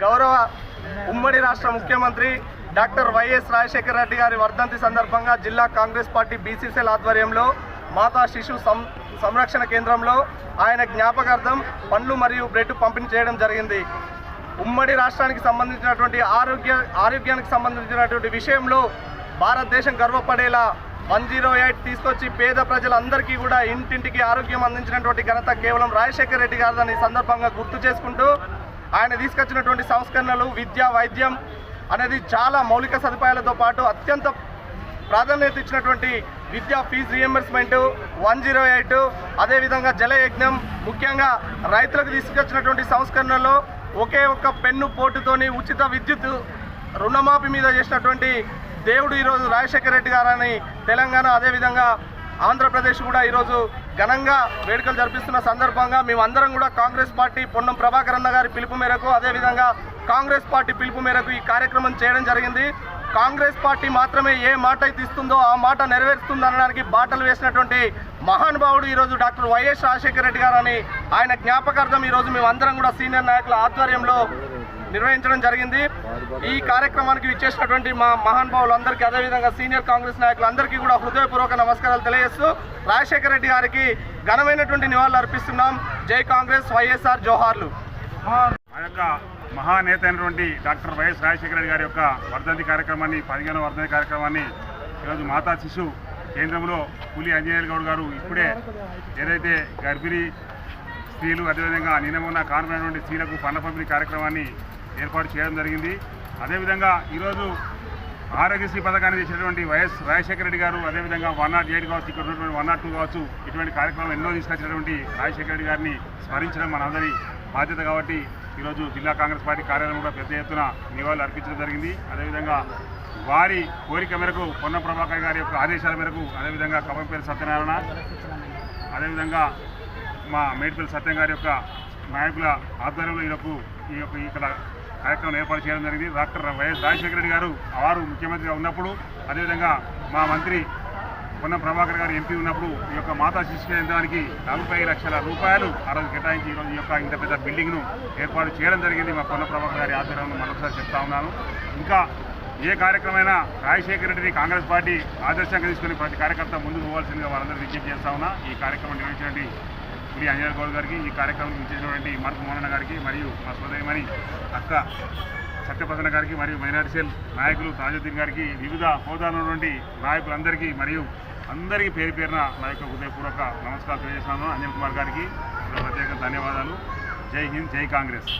గౌరవ ఉమ్మడి రాష్ట్ర ముఖ్యమంత్రి డాక్టర్ వైఎస్ రాజశేఖర రెడ్డి గారి వర్ధంతి సందర్భంగా జిల్లా కాంగ్రెస్ పార్టీ బీసీసీఎల్ ఆధ్వర్యంలో మాతా శిశు సం సంరక్షణ కేంద్రంలో ఆయన జ్ఞాపకార్థం పండ్లు మరియు బ్రెడ్ పంపిణీ చేయడం జరిగింది. ఉమ్మడి రాష్ట్రానికి సంబంధించినటువంటి ఆరోగ్య ఆరోగ్యానికి సంబంధించినటువంటి విషయంలో భారతదేశం గర్వపడేలా వన్ జీరో ఎయిట్ తీసుకొచ్చి పేద ప్రజలందరికీ కూడా ఇంటింటికి ఆరోగ్యం అందించినటువంటి ఘనత కేవలం రాజశేఖర రెడ్డి గారిని సందర్భంగా గుర్తు చేసుకుంటూ ఆయన తీసుకొచ్చినటువంటి సంస్కరణలు విద్య వైద్యం అనేది చాలా మౌలిక సదుపాయాలతో పాటు అత్యంత ప్రాధాన్యత ఇచ్చినటువంటి విద్యా fee reimbursement one zero eight అదేవిధంగా జలయజ్ఞం ముఖ్యంగా రైతులకు తీసుకొచ్చినటువంటి సంస్కరణలో ఒకే ఒక్క పెన్ను పోటుతోని ఉచిత విద్యుత్ రుణమాఫీ మీద చేసినటువంటి దేవుడు ఈరోజు రాజశేఖర రెడ్డి గారని తెలంగాణ అదేవిధంగా ఆంధ్రప్రదేశ్ కూడా ఈరోజు ఘనంగా వేడుకలు జరిపిస్తున్న సందర్భంగా మేమందరం కూడా కాంగ్రెస్ పార్టీ పొన్నం ప్రభాకర్ అన్న గారి పిలుపు మేరకు అదేవిధంగా కాంగ్రెస్ పార్టీ పిలుపు మేరకు ఈ కార్యక్రమం చేయడం జరిగింది. కాంగ్రెస్ పార్టీ మాత్రమే ఏ మాట అయితే ఇస్తుందో ఆ మాట నెరవేరుస్తుందనడానికి బాటలు వేసినటువంటి మహానుభావుడు ఈరోజు డాక్టర్ వైఎస్ రాజశేఖర రెడ్డి గారని ఆయన జ్ఞాపకార్థం ఈరోజు మేమందరం కూడా సీనియర్ నాయకుల ఆధ్వర్యంలో నిర్వహించడం జరిగింది. ఈ కార్యక్రమానికి ఇచ్చేసినటువంటి మా మహానుభావులందరికీ అదేవిధంగా సీనియర్ కాంగ్రెస్ నాయకులందరికీ కూడా హృదయపూర్వక నమస్కారాలు తెలియజేస్తూ రాజశేఖర రెడ్డి గారికి ఘనమైనటువంటి నివాళులు అర్పిస్తున్నాం జై కాంగ్రెస్ వైఎస్ఆర్ జోహార్లు. మా యొక్క మహానేత అయినటువంటి డాక్టర్ వైఎస్ రాజశేఖర రెడ్డి గారి యొక్క వర్ధంతి కార్యక్రమాన్ని పదిహేనవ వర్ధంతి కార్యక్రమాన్ని ఈరోజు మాతా శిశు కేంద్రంలో పులి అంజనేయులు గౌడ్ గారు ఇప్పుడే ఏదైతే గర్భిణీ స్త్రీలు అదేవిధంగా నిన్న మొన్న కానుమైనటువంటి స్త్రీలకు పన్న పంపిణీ కార్యక్రమాన్ని ఏర్పాటు చేయడం జరిగింది. అదేవిధంగా ఈరోజు ఆరోగ్యశ్రీ పథకాన్ని చేసినటువంటి వైఎస్ రాజశేఖర రెడ్డి గారు అదేవిధంగా వన్ నాట్ ఎయిట్ కావచ్చు ఇక్కడ ఉన్నటువంటి వన్ నాట్ టూ కావచ్చు ఇటువంటి కార్యక్రమం ఎన్నో తీసుకొచ్చినటువంటి రాజశేఖర రెడ్డి గారిని స్మరించడం మనందరి బాధ్యత కాబట్టి ఈరోజు జిల్లా కాంగ్రెస్ పార్టీ కార్యాలయం కూడా పెద్ద ఎత్తున నివాళులు అర్పించడం జరిగింది. అదేవిధంగా వారి కోరిక మేరకు పొన్న ప్రభాకర్ గారి యొక్క ఆదేశాల మేరకు అదేవిధంగా కవంపేరు సత్యనారాయణ అదేవిధంగా మా మేడిపల్లి సత్యం గారి యొక్క నాయకుల ఆధ్వర్యంలో ఈరోజు ఈ యొక్క ఇక్కడ కార్యక్రమం ఏర్పాటు చేయడం జరిగింది. డాక్టర్ వైఎస్ రాజశేఖర రెడ్డి గారు వారు ముఖ్యమంత్రిగా ఉన్నప్పుడు అదేవిధంగా మా మంత్రి పొన్న ప్రభాకర్ గారు ఎంపీ ఉన్నప్పుడు ఈ యొక్క మాతా శిశు కేంద్రానికి నలభై లక్షల రూపాయలు ఆ రోజు కేటాయించి ఈరోజు ఈ యొక్క ఇంత పెద్ద బిల్డింగ్ను ఏర్పాటు చేయడం జరిగింది. మా పొన్న ప్రభాకర్ గారి ఆధ్వర్యంలో మరొకసారి చెప్తా ఉన్నాను. ఇంకా ఏ కార్యక్రమైనా రాజశేఖర రెడ్డిని కాంగ్రెస్ పార్టీ ఆదర్శంగా తీసుకుని ప్రతి కార్యకర్త ముందుకు పోవాల్సిందిగా వారందరూ విజ్ఞప్తి చేస్తా ఉన్నా. ఈ కార్యక్రమం నిర్వహించినటువంటి శ్రీ అంజనేయ గౌడ్ గారికి ఈ కార్యక్రమం చేసినటువంటి మార్పు మోహన్ గారికి మరియు మా సోదరిమణి అక్క సత్యప్రసన్న గారికి మరియు మైనార్టీ సెల్ నాయకులు తాజుద్దీన్ గారికి వివిధ హోదాలో నుండి నాయకులందరికీ మరియు అందరికీ పేరు పేరున నా యొక్క హృదయపూర్వక నమస్కారం తెలియజేస్తున్నాను. అంజన్ కుమార్ గారికి ప్రత్యేక ధన్యవాదాలు. జై హింద్ జై కాంగ్రెస్.